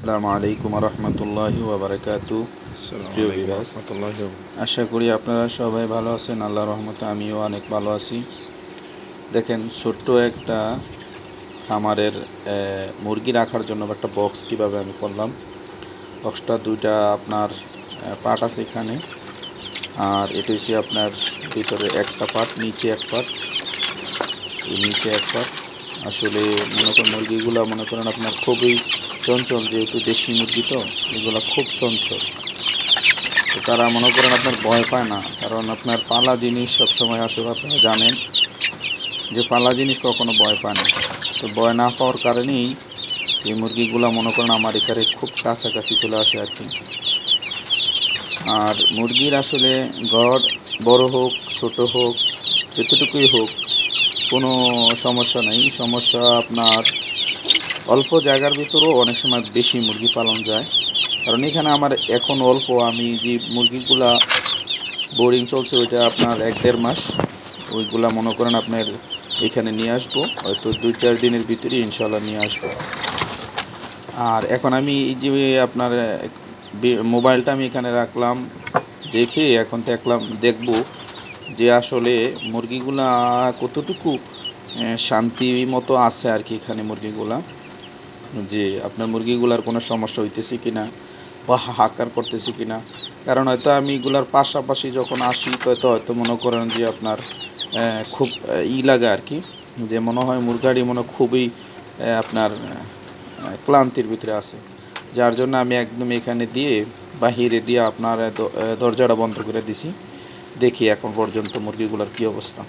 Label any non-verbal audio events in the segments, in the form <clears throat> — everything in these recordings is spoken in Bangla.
আসসালামু আলাইকুম রহমতুল্লাহি ওবরাকাতু আশা করি আপনারা সবাই ভালো আছেন আল্লাহ রহমতে আমিও অনেক ভালো আছি। দেখেন ছোট্ট একটা খামারের মুরগি রাখার জন্য একটা বক্স কীভাবে আমি করলাম। বক্সটা দুইটা আপনার পার্ট আছে এখানে। আর এটা হচ্ছে আপনার ভিতরে একটা পার্ট নিচে এক পার্ট এই নিচে এক পার্ট আসলে মনে করেন মুরগিগুলো মনে করেন আপনার খুবই চঞ্চল যেহেতু দেশি মুরগি তো, এগুলো খুব চঞ্চল। তো তারা মনে করেন আপনার ভয় পায় না, কারণ আপনার পালা জিনিস সবসময় আসলে আপনারা জানেন যে পালা জিনিস কখনো ভয় পায় না। তো ভয় না পাওয়ার কারণেই এই মুরগিগুলো মনে করেন আমার এখানে খুব কাছাকাছি চলে আসে আর কি। আর মুরগির আসলে ঘর বড় হোক, ছোট হোক যতটুকুই হোক, কোনো সমস্যা নেই। সমস্যা আপনার অল্প জায়গার ভিতরেও অনেক সময় বেশি মুরগি পালন যায়। কারণ এখানে আমার এখন অল্প, আমি যে মুরগিগুলা বোরিং চলছে ওইটা আপনার এক দেড় মাস। ওইগুলা মনে করেন আপনার এখানে নিয়ে আসব, হয়তো দুই চার দিনের ভিতরে ইনশাল্লাহ নিয়ে আসব। আর এখন আমি এই যে আপনার মোবাইলটা আমি এখানে রাখলাম, দেখে এখন দেখলাম, দেখব যে আসলে মুরগিগুলা কতটুকু শান্তি মতো আছে আর কি এখানে মুরগিগুলা। যে আপনার মুরগিগুলার কোনো সমস্যা হইতেছে কি না বা হাহাকার করতেছে কি না কারণ হয়তো আমি এগুলার পাশাপাশি যখন আসি তো হয়তো হয়তো মনে করেন যে আপনার খুব, ই লাগে আর কি যে মনে হয় মুরগাড়ি মনে খুবই আপনার ক্লান্তির ভিতরে আছে। যার জন্য আমি একদম এখানে দিয়ে, বাহিরে দিয়ে আপনার দরজাটা বন্ধ করে দিছি। দেখি এখন পর্যন্ত মুরগিগুলোর কী অবস্থা।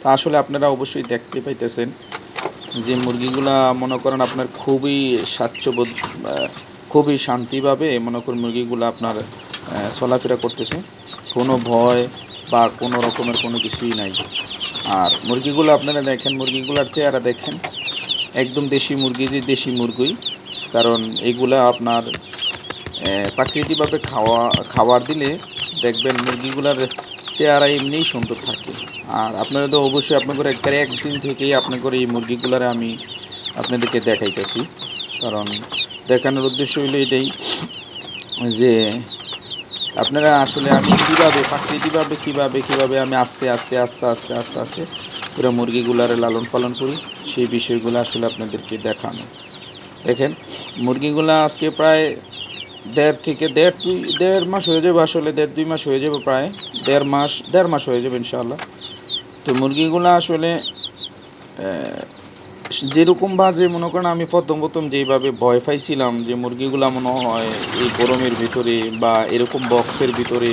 তা আসলে আপনারা অবশ্যই দেখতে পাইতেছেন যে মুরগিগুলা মনে করেন আপনার খুবই স্বাচ্ছবোধ খুবই শান্তিভাবে মনে করেন মুরগিগুলো আপনার চলাফেরা করতেছে, কোনো ভয় বা কোনো রকমের কোনো কিছুই নাই। আর মুরগিগুলো আপনারা দেখেন, মুরগিগুলার চেহারা দেখেন, একদম দেশি মুরগি, যে দেশি মুরগি, কারণ এগুলা আপনার প্রাকৃতিকভাবে খাওয়া, খাবার দিলে দেখবেন মুরগিগুলার চেহারা এমনিই সুন্দর থাকে। আর আপনারা তো অবশ্যই আপনাদের একবারে একদিন থেকেই আপনাদের এই মুরগিগুলার আমি আপনাদেরকে দেখাইতেছি। কারণ দেখানোর উদ্দেশ্য হইল এটাই যে আপনারা আসলে আমি কীভাবে প্রাকৃতিকভাবে কীভাবে কীভাবে আমি আস্তে আস্তে আস্তে আস্তে আস্তে আস্তে পুরো মুরগিগুলার লালন পালন করি, সেই বিষয়গুলো আসলে আপনাদেরকে দেখানো। দেখেন, মুরগিগুলো আজকে প্রায় দেড় থেকে দেড় দুই দেড় মাস হয়ে যাবে আসলে, দেড় দুই মাস হয়ে যাবে প্রায়। দেড় মাস দেড় মাস হয়ে যাবে ইনশাআল্লাহ। তো মুরগিগুলো আসলে যেরকম বাজে, মনে করেন আমি প্রথম প্রথম যেইভাবে ভয় পাইছিলাম যে মুরগিগুলা মনে হয় এই গরমের ভিতরে বা এরকম বক্সের ভিতরে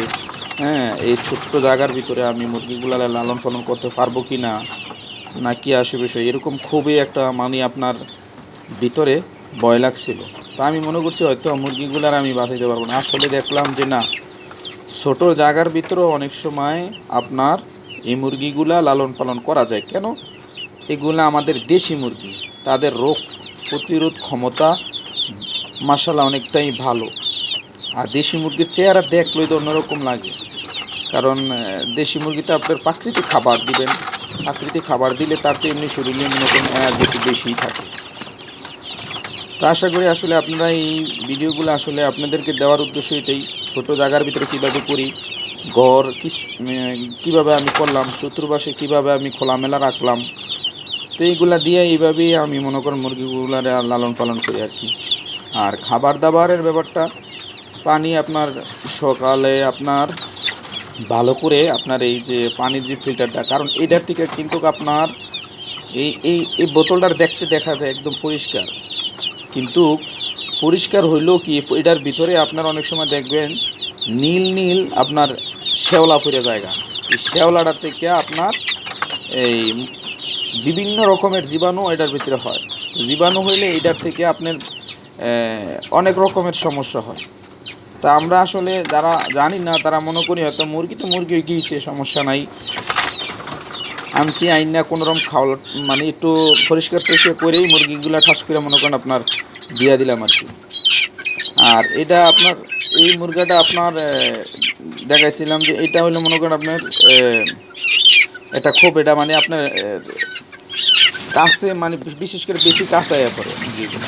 হ্যাঁ এই ছোট্ট জায়গার ভিতরে আমি মুরগিগুলা লালন পালন করতে পারব কি না না কি আসে বিষয়, এরকম খুবই একটা মানে আপনার ভিতরে ভয় লাগছিল। তা আমি মনে করছি হয়তো মুরগিগুলার আমি বাঁচাইতে পারব না। আসলে দেখলাম যে না, ছোট জায়গার ভিতরেও অনেক সময় আপনার এই মুরগিগুলা লালন পালন করা যায়। কেন? এগুলো আমাদের দেশি মুরগি, তাদের রোগ প্রতিরোধ ক্ষমতা মাসালা অনেকটাই ভালো। আর দেশি মুরগির চেহারা দেখলেই তো অন্যরকম লাগে। কারণ দেশি মুরগিতে আপনার প্রাকৃতিক খাবার দিবেন। প্রাকৃতিক খাবার দিলে তার এমনি শরীরে করেন এনার্জি বেশিই থাকে। তো আশা করি আসলে আপনারা এই ভিডিওগুলো আসলে আপনাদেরকে দেওয়ার উদ্দেশ্য এটাই, ছোটো জায়গার ভিতরে কীভাবে করি, ঘর কীভাবে আমি করলাম, চতুর্পাশে কীভাবে আমি খোলামেলা রাখলাম, তো এইগুলা দিয়ে এইভাবেই আমি মনে করেন মুরগিগুলার লালন পালন করি আর কি। আর খাবার দাবারের ব্যাপারটা, পানি আপনার সকালে আপনার ভালো করে আপনার এই যে পানির যে ফিল্টারটা কারণ এটার থেকে কিন্তু আপনার এই এই এই বোতলটার দেখতে দেখা যায় একদম পরিষ্কার। কিন্তু পরিষ্কার হইলেও কি, এটার ভিতরে আপনার অনেক সময় দেখবেন নীল নীল আপনার শ্যাওলা পড়ে জায়গা। এই শ্যাওলাটা থেকে আপনার এই বিভিন্ন রকমের জীবাণু এটার ভিতরে হয়। জীবাণু হইলে এটার থেকে আপনার অনেক রকমের সমস্যা হয়। তা আমরা আসলে যারা জানি না, তারা মনে করি হয়তো মুরগি তো মুরগি গিয়েছে, সমস্যা নাই। আনছি আইন না কোনো রকম খাওয়া মানে একটু পরিষ্কার টরিষ্কার করেই মুরগিগুলো ঠাস করে মনে করেন আপনার দিয়া দিলাম আর কি। আর এটা আপনার এই মুরগাটা আপনার দেখাইছিলাম যে এটা হলো মনে করেন আপনার এটা খুব এটা মানে আপনার কাছে মানে বিশেষ করে বেশি কাছে আয়া পড়ে। মুরগিগুলো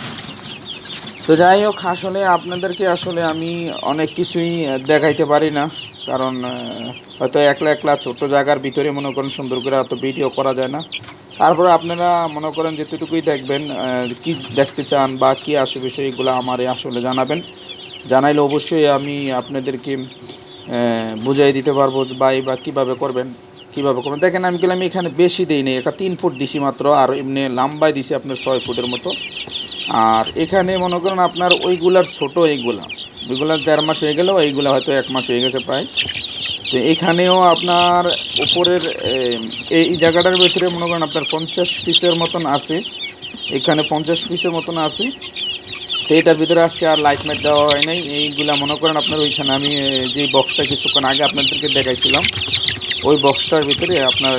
তো যাই হোক আসলে আপনাদেরকে আসলে আমি অনেক কিছুই দেখাইতে পারি না। কারণ হয়তো একলা একলা ছোট জায়গার ভিতরে মনে করেন সুন্দর করে অত ভিডিও করা যায় না। তারপরে আপনারা মনে করেন যেতটুকুই দেখবেন কি দেখতে চান বা কি আসে বিষয় এগুলো আমারে আসলে জানাবেন। জানাইলে অবশ্যই আমি আপনাদেরকে বুঝাই দিতে পারব ভাই বা কীভাবে করবেন কীভাবে করবেন। দেখেন, আমি গেলাম এখানে বেশি দিই নি এটা তিন ফুট দিছি মাত্র, আর এমনি লাম্বাই দিছি আপনার ছয় ফুটের মতো। আর এখানে মনে করেন আপনার ওইগুলার ছোট এইগুলা। ওইগুলার দেড় মাস হয়ে গেলেও এইগুলা হয়তো এক মাস হয়ে গেছে প্রায়। তো এখানেও আপনার উপরের, এই জায়গাটার ভিতরে মনে করেন আপনার পঞ্চাশ পিসের মতন আছে। এখানে পঞ্চাশ পিসের মতন আছে। তো এটার ভিতরে আজকে আর লাইট ম্যাট দেওয়া হয় নাই। এইগুলা মনে করেন আপনার ওইখানে আমি যে বক্সটা কিছুক্ষণ আগে আপনাদেরকে দেখাইছিলাম, ওই বক্সটার ভিতরে আপনার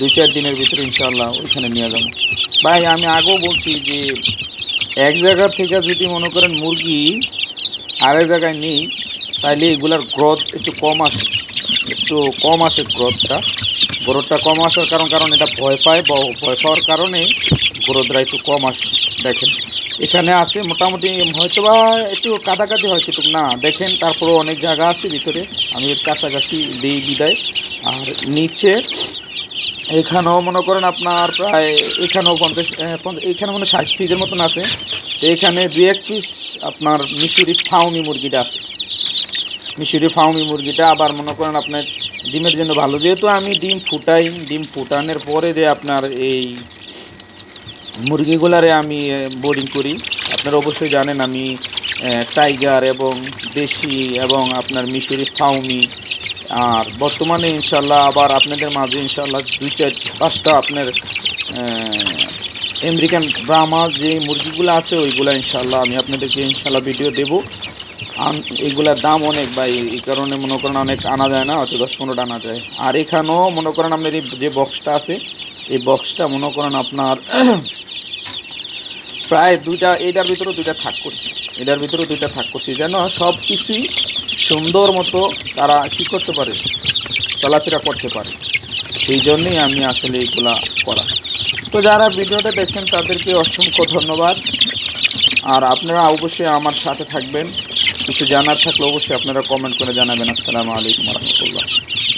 দুই চার দিনের ভিতরে ইনশাল্লাহ ওইখানে নিয়ে যাব। ভাই, আমি আগেও বলছি যে এক জায়গা থেকে যদি মনে করেন মুরগি আরেক জায়গায় নেই তাহলে এগুলার গ্রোথ একটু কম আসে, একটু কম আসে গ্রোথটা গ্রোথটা কম আসার কারণ কারণ এটা ভয় পায়, বা, ভয় পাওয়ার কারণে গ্রোথটা একটু কম আসে, দেখেন। এখানে আছে মোটামুটি হয়তো বা একটু কাদাকাদি হয়, কিন্তু না, দেখেন তারপরে অনেক জায়গা আছে ভিতরে। আমি কাছাকাছি দিই বিদায়। আর নিচে, এখানেও মনে করেন আপনার প্রায়, এখানেও পঞ্চাশ এখানে মানে ষাট পিসের মতন আছে। তো এখানে দুই এক পিস আপনার মিশরি ফাউমি মুরগিটা আছে। মিশরি ফাউমি মুরগিটা আবার মনে করেন আপনার ডিমের জন্য ভালো। যেহেতু আমি ডিম ফুটাই, ডিম ফুটানোর পরে যে আপনার এই মুরগিগুলারে আমি বোরিং করি, আপনারা অবশ্যই জানেন আমি টাইগার এবং দেশি এবং আপনার মিশরি ফাউমি, আর বর্তমানে ইনশাল্লাহ আবার আপনাদের মাঝে ইনশাল্লাহ দুই চার পাঁচটা আপনার আমেরিকান ব্রাহ্মা যে মুরগিগুলো আছে, ওইগুলো ইনশাল্লাহ আমি আপনাদেরকে ইনশাল্লাহ ভিডিও দেবো। এগুলার দাম অনেক বা এই কারণে মনে করেন অনেক আনা যায় না, হয়তো দশ পনেরোটা আনা যায়। আর এখানেও মনে করেন আপনার এই যে বক্সটা আছে, এই বক্সটা মনে করেন আপনার <clears throat> প্রায় দুইটা, এটার ভিতরে দুইটা থাক করছি। এটার ভিতরে দুইটা থাক করছি, যেন সব কিছুই সুন্দর মতো তারা কি করতে পারে, চলাফেরা করতে পারে। সেই জন্যই আমি আসলে এইগুলা করা। তো যারা ভিডিওটা দেখছেন, তাদেরকে অসংখ্য ধন্যবাদ। আর আপনারা অবশ্যই আমার সাথে থাকবেন। কিছু জানার থাকলে অবশ্যই আপনারা কমেন্ট করে জানাবেন। আসসালামু আলাইকুম রহমতুল্লাহ।